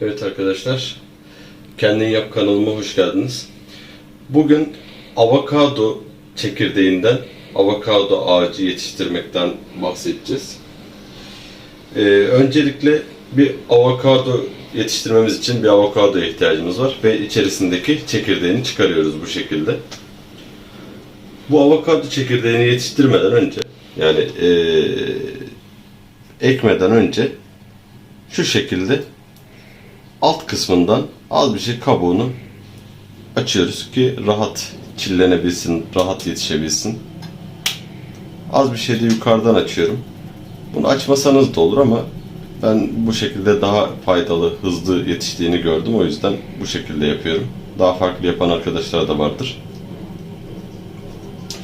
Evet arkadaşlar, Kendin Yap kanalıma hoş geldiniz. Bugün avokado çekirdeğinden avokado ağacı yetiştirmekten bahsedeceğiz. Ee, öncelikle bir avokado yetiştirmemiz için bir avokadoya ihtiyacımız var ve içerisindeki çekirdeğini çıkarıyoruz bu şekilde. Bu avokado çekirdeğini yetiştirmeden önce yani ee, ekmeden önce şu şekilde alt kısmından az bir şey kabuğunu açıyoruz ki rahat çillenebilsin, rahat yetişebilsin. Az bir şey de yukarıdan açıyorum. Bunu açmasanız da olur ama ben bu şekilde daha faydalı, hızlı yetiştiğini gördüm. O yüzden bu şekilde yapıyorum. Daha farklı yapan arkadaşlar da vardır.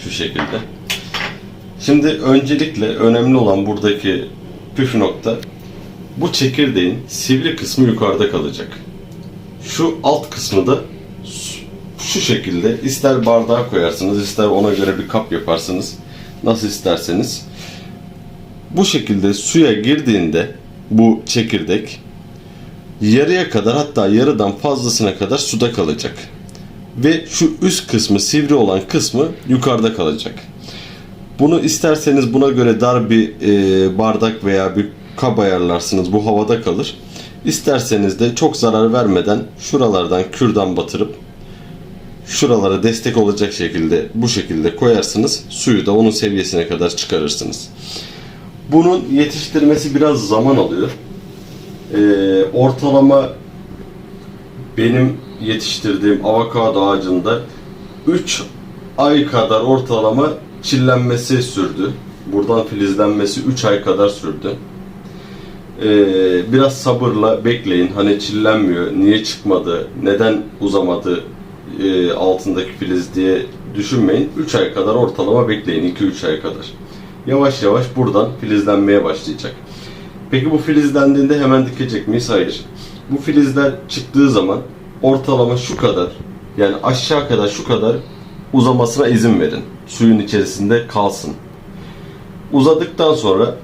Şu şekilde. Şimdi öncelikle önemli olan buradaki püf nokta bu çekirdeğin sivri kısmı yukarıda kalacak. Şu alt kısmı da şu şekilde ister bardağa koyarsınız ister ona göre bir kap yaparsınız. Nasıl isterseniz. Bu şekilde suya girdiğinde bu çekirdek yarıya kadar hatta yarıdan fazlasına kadar suda kalacak. Ve şu üst kısmı sivri olan kısmı yukarıda kalacak. Bunu isterseniz buna göre dar bir e, bardak veya bir kab ayarlarsınız. Bu havada kalır. İsterseniz de çok zarar vermeden şuralardan kürdan batırıp şuralara destek olacak şekilde bu şekilde koyarsınız. Suyu da onun seviyesine kadar çıkarırsınız. Bunun yetiştirmesi biraz zaman alıyor. Ee, ortalama benim yetiştirdiğim avokado ağacında 3 ay kadar ortalama çillenmesi sürdü. Buradan filizlenmesi 3 ay kadar sürdü. Ee, biraz sabırla bekleyin. Hani çillenmiyor, niye çıkmadı, neden uzamadı e, altındaki filiz diye düşünmeyin. 3 ay kadar ortalama bekleyin, 2-3 ay kadar. Yavaş yavaş buradan filizlenmeye başlayacak. Peki bu filizlendiğinde hemen dikecek miyiz? Hayır. Bu filizler çıktığı zaman ortalama şu kadar, yani aşağı kadar şu kadar uzamasına izin verin. Suyun içerisinde kalsın. Uzadıktan sonra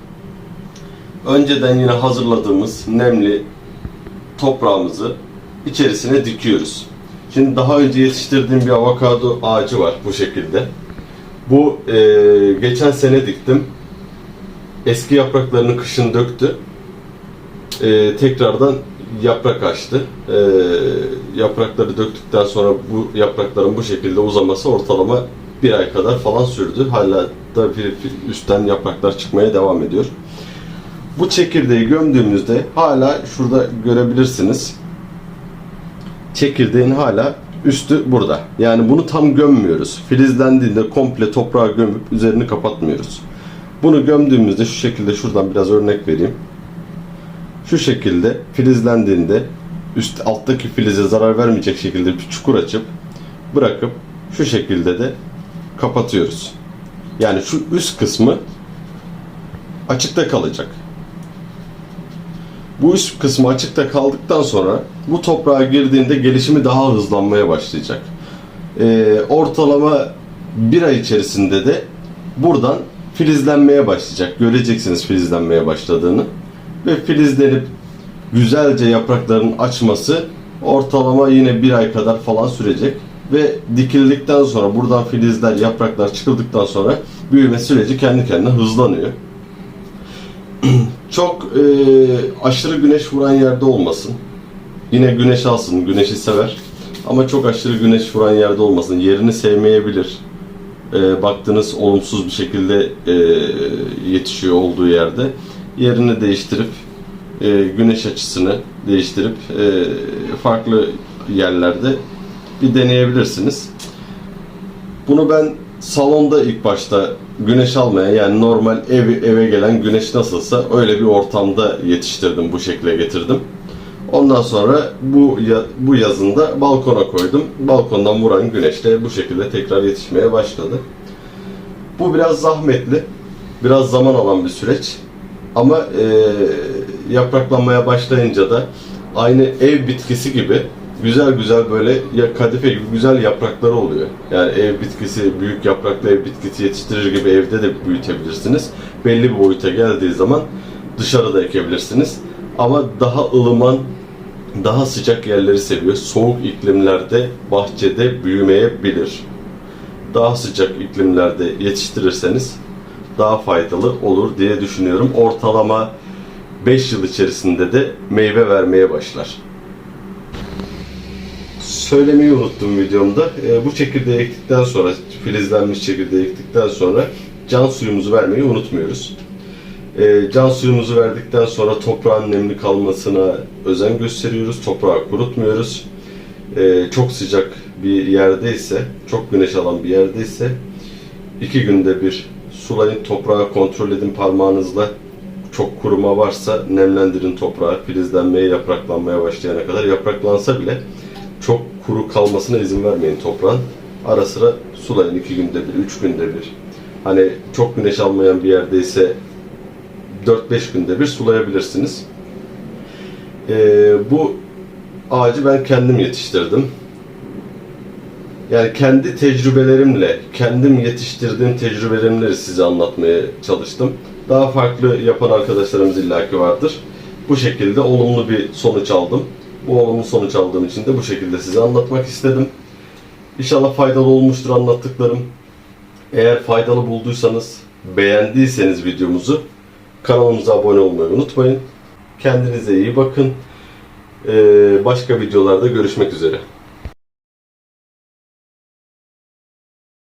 önceden yine hazırladığımız nemli toprağımızı içerisine dikiyoruz. Şimdi daha önce yetiştirdiğim bir avokado ağacı var bu şekilde. Bu e, geçen sene diktim. Eski yapraklarını kışın döktü. E, tekrardan yaprak açtı. E, yaprakları döktükten sonra bu yaprakların bu şekilde uzaması ortalama bir ay kadar falan sürdü. Hala da bir, bir üstten yapraklar çıkmaya devam ediyor. Bu çekirdeği gömdüğümüzde hala şurada görebilirsiniz. Çekirdeğin hala üstü burada. Yani bunu tam gömmüyoruz. Filizlendiğinde komple toprağa gömüp üzerini kapatmıyoruz. Bunu gömdüğümüzde şu şekilde şuradan biraz örnek vereyim. Şu şekilde filizlendiğinde üst alttaki filize zarar vermeyecek şekilde bir çukur açıp bırakıp şu şekilde de kapatıyoruz. Yani şu üst kısmı açıkta kalacak. Bu üst kısmı açıkta kaldıktan sonra bu toprağa girdiğinde gelişimi daha hızlanmaya başlayacak. Ee, ortalama bir ay içerisinde de buradan filizlenmeye başlayacak. Göreceksiniz filizlenmeye başladığını. Ve filizlenip güzelce yaprakların açması ortalama yine bir ay kadar falan sürecek. Ve dikildikten sonra buradan filizler, yapraklar çıkıldıktan sonra büyüme süreci kendi kendine hızlanıyor çok e, aşırı güneş vuran yerde olmasın. Yine güneş alsın, güneşi sever. Ama çok aşırı güneş vuran yerde olmasın. Yerini sevmeyebilir. E, baktığınız olumsuz bir şekilde e, yetişiyor olduğu yerde. Yerini değiştirip, e, güneş açısını değiştirip e, farklı yerlerde bir deneyebilirsiniz. Bunu ben salonda ilk başta güneş almayan yani normal ev, eve gelen güneş nasılsa öyle bir ortamda yetiştirdim bu şekilde getirdim. Ondan sonra bu bu yazında balkona koydum. Balkondan vuran güneş de bu şekilde tekrar yetişmeye başladı. Bu biraz zahmetli, biraz zaman alan bir süreç. Ama e, yapraklanmaya başlayınca da aynı ev bitkisi gibi güzel güzel böyle ya kadife gibi güzel yaprakları oluyor. Yani ev bitkisi, büyük yapraklı ev bitkisi yetiştirir gibi evde de büyütebilirsiniz. Belli bir boyuta geldiği zaman dışarıda ekebilirsiniz. Ama daha ılıman daha sıcak yerleri seviyor. Soğuk iklimlerde bahçede büyümeyebilir. Daha sıcak iklimlerde yetiştirirseniz daha faydalı olur diye düşünüyorum. Ortalama 5 yıl içerisinde de meyve vermeye başlar. Söylemeyi unuttum videomda. Ee, bu çekirdeği ektikten sonra, filizlenmiş çekirdeği ektikten sonra can suyumuzu vermeyi unutmuyoruz. Ee, can suyumuzu verdikten sonra toprağın nemli kalmasına özen gösteriyoruz. Toprağı kurutmuyoruz. Ee, çok sıcak bir yerdeyse, çok güneş alan bir yerdeyse iki günde bir sulayın, toprağı kontrol edin parmağınızla. Çok kuruma varsa nemlendirin toprağı, filizlenmeye, yapraklanmaya başlayana kadar. Yapraklansa bile çok kuru kalmasına izin vermeyin toprağın. Ara sıra sulayın iki günde bir, üç günde bir. Hani çok güneş almayan bir yerdeyse 4-5 günde bir sulayabilirsiniz. Ee, bu ağacı ben kendim yetiştirdim. Yani kendi tecrübelerimle, kendim yetiştirdiğim tecrübelerimleri size anlatmaya çalıştım. Daha farklı yapan arkadaşlarımız illaki vardır. Bu şekilde olumlu bir sonuç aldım. Bu olumlu sonuç aldığım için de bu şekilde size anlatmak istedim. İnşallah faydalı olmuştur anlattıklarım. Eğer faydalı bulduysanız, beğendiyseniz videomuzu kanalımıza abone olmayı unutmayın. Kendinize iyi bakın. Ee, başka videolarda görüşmek üzere.